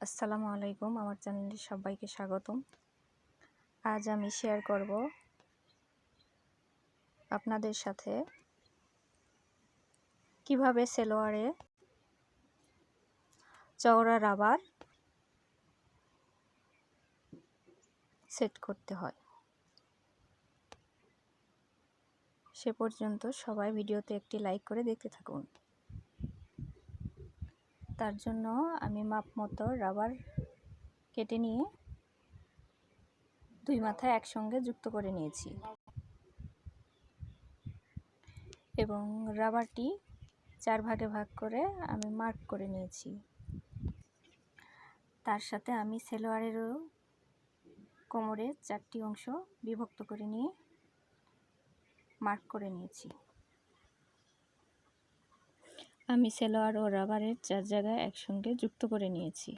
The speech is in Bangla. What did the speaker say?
আসসালামু আলাইকুম। আমার চ্যানেলে সবাইকে স্বাগতম। আজ আমি শেয়ার করব আপনাদের সাথে কীভাবে সেলোয়ারে চওড়া রাবার সেট করতে হয়। সে পর্যন্ত সবাই ভিডিওতে একটি লাইক করে দেখতে থাকুন। তার জন্য আমি মাপ মতো রাবার কেটে নিয়ে দুই মাথায় একসঙ্গে যুক্ত করে নিয়েছি। এবং রাবারটি চার ভাগে ভাগ করে আমি মার্ক করে নিয়েছি। তার সাথে আমি সেলোয়ারেরও কোমরের চারটি অংশ বিভক্ত করে নিয়ে মার্ক করে নিয়েছি। আমি সেলোয়ার ও রাবারের চার জায়গায় একসঙ্গে যুক্ত করে নিয়েছি।